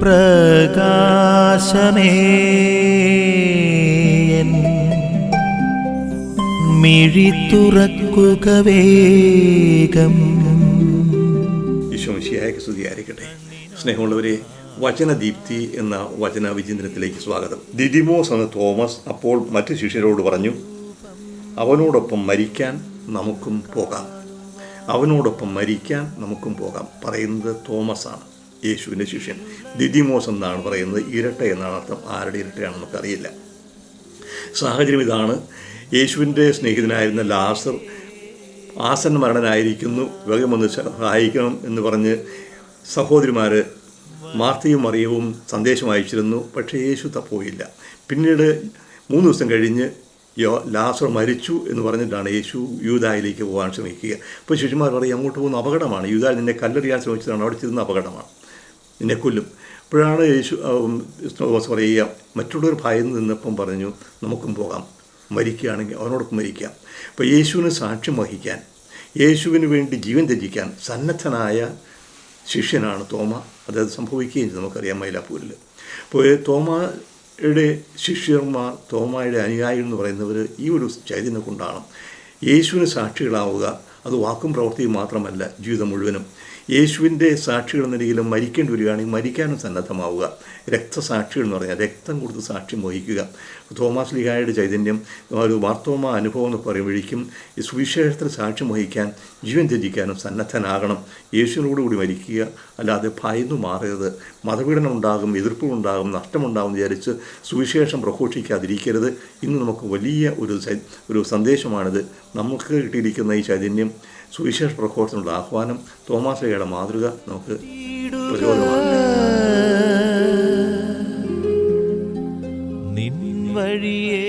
പ്രകാശമേ. മിഴി തുറക്കുക വേഗം. ഈശോമിശിയായ സ്തുതിയായിരിക്കട്ടെ. സ്നേഹമുള്ളവരെ വചനദീപ്തി എന്ന വചന വിചിന്തനത്തിലേക്ക് സ്വാഗതം. ദിദിമോസ് എന്ന തോമസ് അപ്പോൾ മറ്റു ശിഷ്യരോട് പറഞ്ഞു അവനോടൊപ്പം മരിക്കാൻ നമുക്കും പോകാം. അവനോടൊപ്പം മരിക്കാൻ നമുക്കും പോകാം പറയുന്നത് തോമസ് ആണ് യേശുവിന്റെ ശിഷ്യൻ. ദിദിമോസ് എന്നാണ് പറയുന്നത്. ഇരട്ട എന്നാണ് അർത്ഥം. ആരുടെ ഇരട്ടയാണെന്ന് നമുക്കറിയില്ല. സാഹചര്യം ഇതാണ്. യേശുവിന്റെ സ്നേഹിതനായിരുന്ന ലാസർ ആസൻ മരണനായിരിക്കുന്നു. വേഗം ഒന്ന് സഹായിക്കണം എന്ന് പറഞ്ഞ് സഹോദരിമാർ മാർത്തയും മറിയവും സന്ദേശം അയച്ചിരുന്നു. പക്ഷേ യേശു തപ്പോയില്ല. പിന്നീട് മൂന്ന് ദിവസം കഴിഞ്ഞ് യോ ലാസർ മരിച്ചു എന്ന് പറഞ്ഞിട്ടാണ് യേശു യൂതായിലേക്ക് പോകാൻ ശ്രമിക്കുക. അപ്പോൾ ശിശുമാർ പറയും അങ്ങോട്ട് പോകുന്ന അപകടമാണ്. യൂതായി നിന്നെ കല്ലെറിയാൻ ശ്രമിച്ചതാണ്. അവിടെ ചെന്ന അപകടമാണ്. നിന്നെ കൊല്ലും. അപ്പോഴാണ് യേശു സോറി മറ്റുള്ളവർ ഭയന്ന് നിന്നപ്പം പറഞ്ഞു നമുക്കും പോകാം. മരിക്കുകയാണെങ്കിൽ അവനോടൊപ്പം മരിക്കാം. അപ്പോൾ യേശുവിന് സാക്ഷ്യം വഹിക്കാൻ യേശുവിന് വേണ്ടി ജീവൻ ത്യജിക്കാൻ സന്നദ്ധനായ ശിഷ്യനാണ് തോമ. അതായത് സംഭവിക്കുകയും ചെയ്തു നമുക്കറിയാം മൈലാപ്പൂരിൽ അപ്പോൾ തോമയുടെ ശിഷ്യന്മാർ തോമയുടെ അനുയായികൾ എന്ന് പറയുന്നവർ ഈ ഒരു ചൈതന്യം കൊണ്ടാണ് യേശുവിന് സാക്ഷികളാവുക. അത് വാക്കും പ്രവൃത്തിയും മാത്രമല്ല ജീവിതം മുഴുവനും. യേശുവിന്റെ സാക്ഷികൾ എന്ന മരിക്കേണ്ടി വരികയാണെങ്കിൽ മരിക്കാനും സന്നദ്ധമാവുക. രക്തസാക്ഷികൾ എന്ന് പറഞ്ഞാൽ രക്തം കൊടുത്ത് സാക്ഷ്യം വഹിക്കുക. തോമാസ് ലിഹായുടെ ചൈതന്യം ഒരു വാർത്തോമ അനുഭവം എന്ന് പറയുമ്പോഴേക്കും ഈ സുവിശേഷത്തിൽ സാക്ഷ്യം വഹിക്കാൻ ജീവൻ ത്യജിക്കാനും സന്നദ്ധനാകണം. യേശുവിനോട് കൂടി മരിക്കുക അല്ലാതെ ഭയന്നു മാറരുത്. മതപീഡനം ഉണ്ടാകും എതിർപ്പുകളുണ്ടാകും നഷ്ടമുണ്ടാകും വിചാരിച്ച് സുവിശേഷം പ്രഘോഷിക്കാതിരിക്കരുത്. ഇന്ന് നമുക്ക് വലിയ ഒരു ഒരു സന്ദേശമാണിത്. നമുക്ക് കിട്ടിയിരിക്കുന്ന ഈ ചൈതന്യം സുവിശേഷ പ്രഘോഷത്തിനുള്ള ആഹ്വാനം തോമാശ്രീയുടെ മാതൃക നമുക്ക് പ്രചോദനമാണ് വഴിയേ